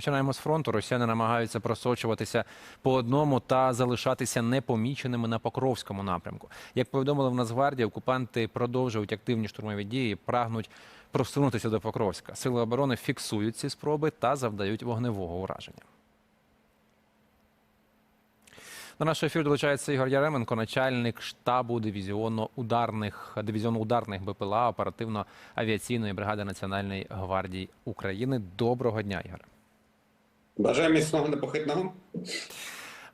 Починаємо з фронту. Росіяни намагаються просочуватися по одному та залишатися непоміченими на Покровському напрямку. Як повідомили в Нацгвардії, окупанти продовжують активні штурмові дії, прагнуть просунутися до Покровська. Сили оборони фіксують ці спроби та завдають вогневого ураження. До нашого ефіру долучається Ігор Яременко, начальник штабу дивізіону ударних дивізіону ударних БПЛА оперативно-авіаційної бригади Національної гвардії України. Доброго дня, Ігоре. Бажаю міцного непохитного.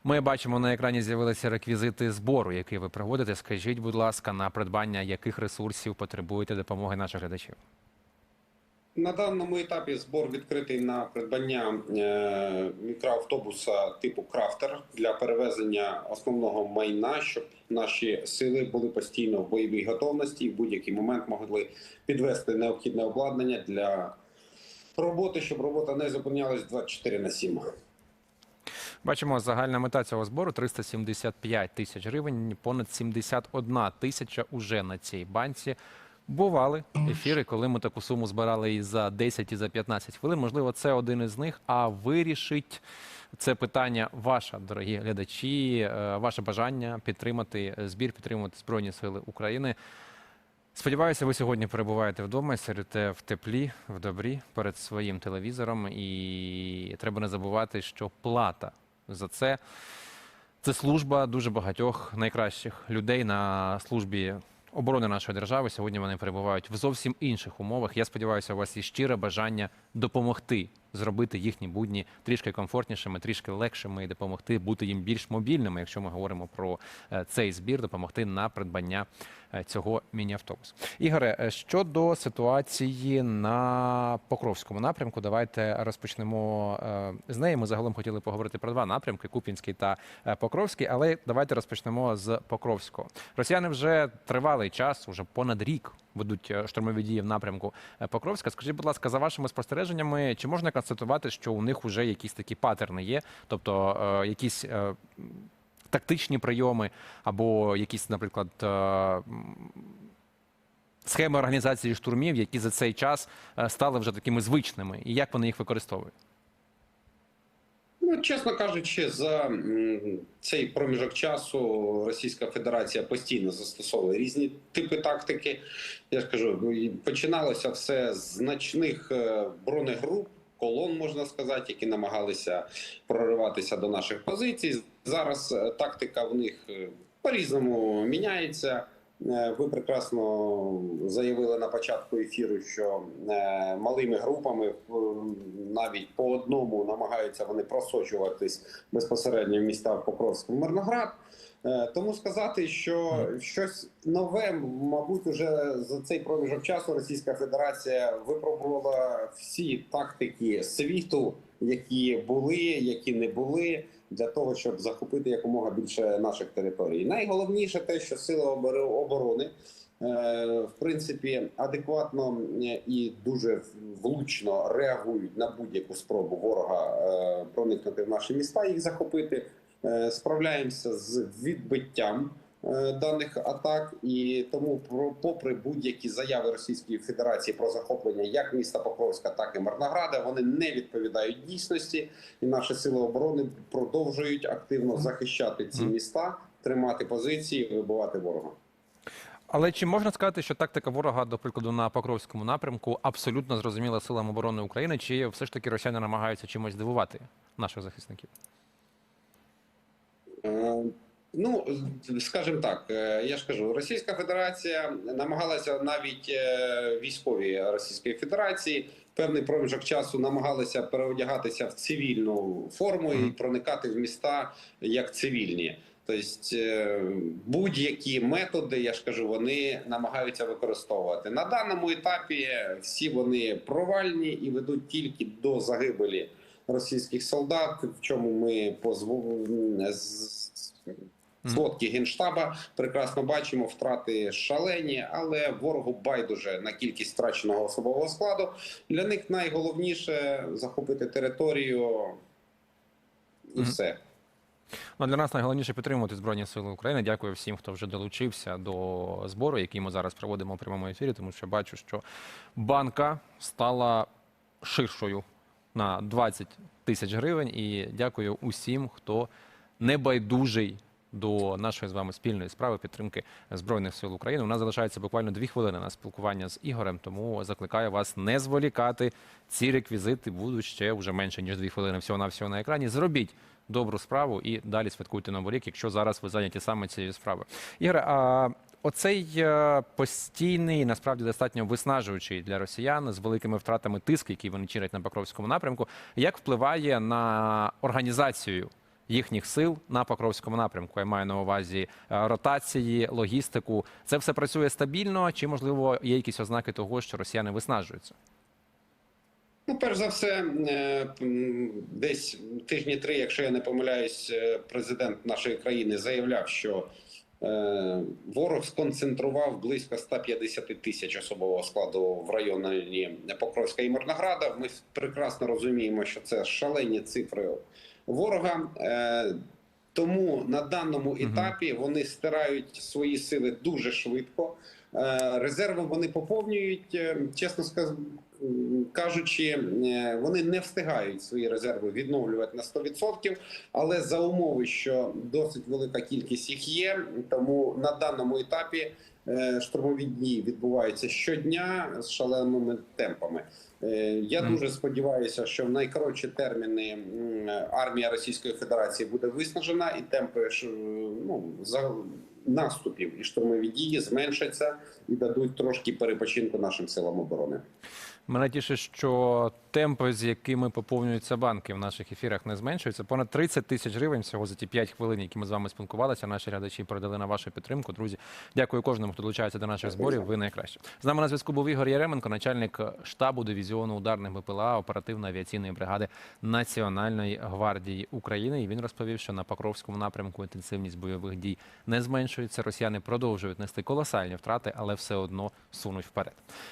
Ми бачимо на екрані з'явилися реквізити збору, який ви проводите. Скажіть, будь ласка, на придбання яких ресурсів потребуєте допомоги наших глядачів? На даному етапі збор відкритий на придбання е, мікроавтобуса типу Крафтер для перевезення основного майна, щоб наші сили були постійно в бойовій готовності і в будь-який момент могли підвести необхідне обладнання для роботи, щоб робота не зупинялась 24 на 7. Бачимо, загальна мета цього збору 375 тисяч гривень. Понад 71 тисяча уже на цій банці. Бували ефіри, коли ми таку суму збирали і за 10, і за 15 хвилин. Можливо, це один із них. А вирішить це питання ваша, дорогі глядачі, е, ваше бажання підтримати збір, підтримати Збройні Сили України. Сподіваюся, ви сьогодні перебуваєте вдома, сидите в теплі, в добрі перед своїм телевізором. І треба не забувати, що плата за це це служба дуже багатьох найкращих людей на службі оборони нашої держави. Сьогодні вони перебувають в зовсім інших умовах. Я сподіваюся, у вас є щире бажання допомогти зробити їхні будні трішки комфортнішими, трішки легшими і допомогти бути їм більш мобільними, якщо ми говоримо про е, цей збір, допомогти на придбання е, цього міні-автобусу. Ігоре, е, щодо ситуації на Покровському напрямку, давайте розпочнемо з неї. Ми загалом хотіли поговорити про два напрямки: Купінський та Покровський. Але давайте розпочнемо з Покровського. Росіяни вже тривалий час, уже понад рік. Ведуть е, штурмові дії в напрямку е, Покровська. Скажіть, будь ласка, за вашими спостереженнями, чи можна констатувати, що у них вже якісь такі патерни є, тобто е, якісь тактичні прийоми, або якісь, наприклад, схеми організації штурмів, які за цей час стали вже такими звичними, і як вони їх використовують? Ну, чесно кажучи, за цей проміжок часу Російська Федерація постійно застосовує різні типи тактики. Я ж кажу, ну, починалося все з значних е, бронегруп, колон, можна сказати, які намагалися прориватися до наших позицій. Зараз е, тактика в них е, по-різному міняється. Е, Ви прекрасно заявили на початку ефіру, що малими групами навіть по одному намагаються вони просочуватись безпосередньо в міста Покровський Мирноград. Е, Тому сказати, що щось нове, мабуть, уже за цей проміжок часу Російська Федерація випробувала всі тактики світу, які були, які не були, для того, щоб захопити якомога більше наших територій. Найголовніше те, що сили оборо- оборони. Е, В принципі, адекватно е, і дуже влучно реагують на будь-яку спробу ворога е, проникнути в наші міста, їх захопити. Справляємося з відбиттям даних атак, і тому, попри будь-які заяви Російської Федерації про захоплення як міста Покровська, так і Марнограда, вони не відповідають дійсності, і наші сили оборони продовжують активно захищати ці міста, тримати позиції, вибивати ворога. Але чи можна сказати, що тактика ворога, до прикладу, на Покровському напрямку абсолютно зрозуміла силам оборони України, чи все ж таки росіяни намагаються чимось здивувати наших захисників? Е, Ну, скажімо так, е, я ж кажу, Російська Федерація намагалася навіть е, військові Російської Федерації певний проміжок часу намагалися переодягатися в цивільну форму і проникати в міста як цивільні. Тобто е, будь-які методи, я ж кажу, вони намагаються використовувати на даному етапі. Всі вони провальні і ведуть тільки до загибелі російських солдат, в чому ми позву... з генштаба прекрасно бачимо втрати шалені, але ворогу байдуже на кількість втраченого особового складу. Для них найголовніше захопити територію і все. Ну, для нас найголовніше підтримувати Збройні Сили України. Дякую всім, хто вже долучився до збору, який ми зараз проводимо у прямому ефірі, тому що бачу, що банка стала ширшою на 20 тисяч гривень. І дякую усім, хто небайдужий до нашої з вами спільної справи підтримки збройних сил України. У нас залишається буквально дві хвилини на спілкування з Ігорем, тому закликаю вас не зволікати. Ці реквізити будуть ще вже менше ніж дві хвилини всього на всього на екрані. Зробіть добру справу і далі святкуйте новий рік, якщо зараз ви зайняті саме цією справою. Ігоре, а оцей е, постійний, насправді достатньо виснажуючий для росіян з великими втратами тиск, який вони чинять на Покровському напрямку, як впливає на організацію їхніх сил на Покровському напрямку? Я маю на увазі е, ротації, логістику. Це все працює стабільно, чи можливо є якісь ознаки того, що росіяни виснажуються? Ну, перш за все, е, десь тижні три, якщо я не помиляюсь, е, президент нашої країни заявляв, що ворог сконцентрував близько 150 тисяч особового складу в районі Покровська і Мирнограда. Ми прекрасно розуміємо, що це шалені цифри ворога. Е, Тому на даному етапі вони стирають свої сили дуже швидко. Е, Резерви вони поповнюють, е, чесно кажучи, вони не встигають свої резерви відновлювати на 100%, але за умови, що досить велика кількість їх є, тому на даному етапі штурмові дії відбуваються щодня з шаленими темпами. Е, Я дуже сподіваюся, що в найкоротші терміни армія Російської Федерації буде виснажена, і темпи ну, за наступів і штурмові дії зменшаться і дадуть трошки перепочинку нашим силам оборони. Мене тішить, що темпи, з якими поповнюються банки в наших ефірах, не зменшуються. Понад 30 тисяч гривень всього за ті 5 хвилин, які ми з вами спілкувалися. Наші глядачі передали на вашу підтримку. Друзі, дякую кожному, хто долучається до наших зборів. Ви найкраще. З нами на зв'язку був Ігор Яременко, начальник штабу дивізіону ударних БПЛА оперативно-авіаційної бригади Національної гвардії України. І він розповів, що на Покровському напрямку інтенсивність бойових дій не зменшується. Росіяни продовжують нести колосальні втрати, але все одно сунуть вперед.